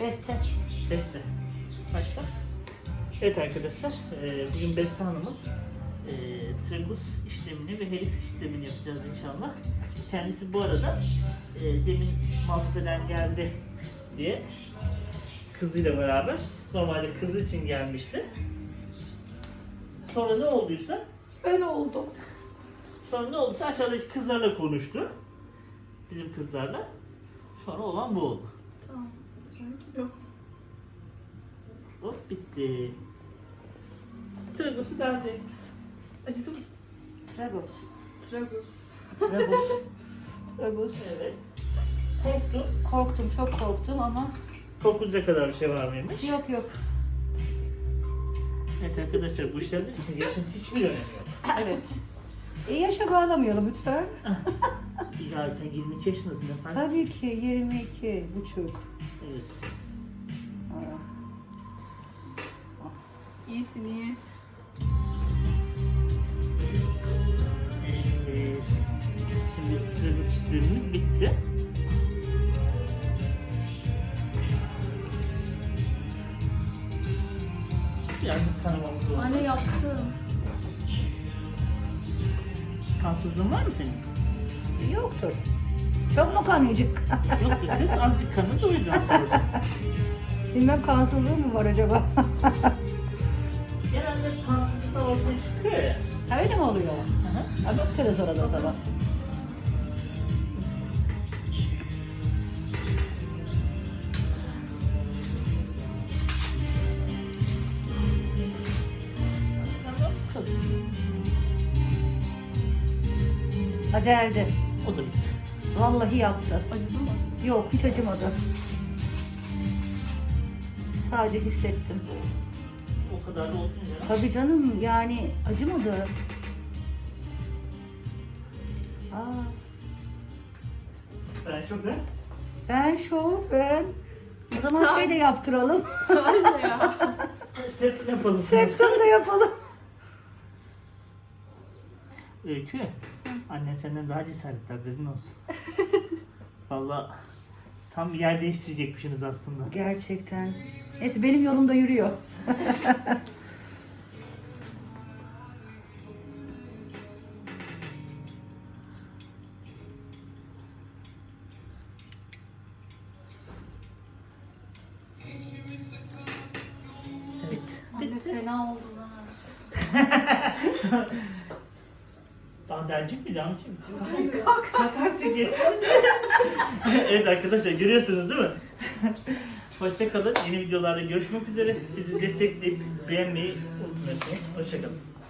Beste. Beste. Başka? Evet arkadaşlar, e, bugün Beste Hanım'ın e, tragus işlemini ve helix işlemini yapacağız inşallah. Kendisi bu arada e, demin Maltepe'den geldi diye kızıyla beraber normalde kızı için gelmişti. Sonra ne olduysa Ben oldum. Sonra ne olduysa aşağıdaki kızlarla konuştu. Bizim kızlarla. Sonra olan bu oldu. Tamam. Yok. Hop bitti. Tragos'u derecek. Acıdı mı? Tragos. Tragus. Tragos. Tragos. Evet. Korktu. Korktum, çok korktum ama Korkulacak kadar bir şey var mıymış? yok yok. Neyse arkadaşlar bu işler için yaşın hiçbir önemi yok. Evet. E yaşa bağlamayalım lütfen. Ya sen 22 yaşındasın efendim. Tabii ki 22 buçuk. Evet. Aa, İyisin iyi. Ee, şimdi bitti. Birazcık kanamamız oldu. Anne yaptım. Kansızlığın var mı senin? Yoktur. Çok mu kanayacak? Yok biz azıcık kanı da o yüzden sordum. Bilmem kansızlığı mı var acaba? Genelde kansızlık da ortaya çıkıyor ya. Ha, Öyle mi oluyor? Hı hı. Ha, bak televizyona da sabah. Hadi elde. O da bitti. Vallahi yaptı. Acıdı mı? Yok hiç acımadı. Sadece hissettim. O kadar da olsun ya. Tabii canım yani acımadı. Aa, Ben çok ben. ben şok ben. O zaman şey de yaptıralım. Anne ya. Septim yapalım. Septum da yapalım. Öykü. Annen senden daha cesaretli haberin olsun. Valla tam bir yer değiştirecekmişsiniz aslında. Gerçekten. Neyse benim yolumda yürüyor. Evet. Anne fena oldum ha. Daha derecek mi? Yanlış mı? Artık yeter. evet arkadaşlar görüyorsunuz değil mi? Hoşçakalın. Yeni videolarda görüşmek üzere. Bizi destekleyip beğenmeyi unutmayın. Hoşçakalın.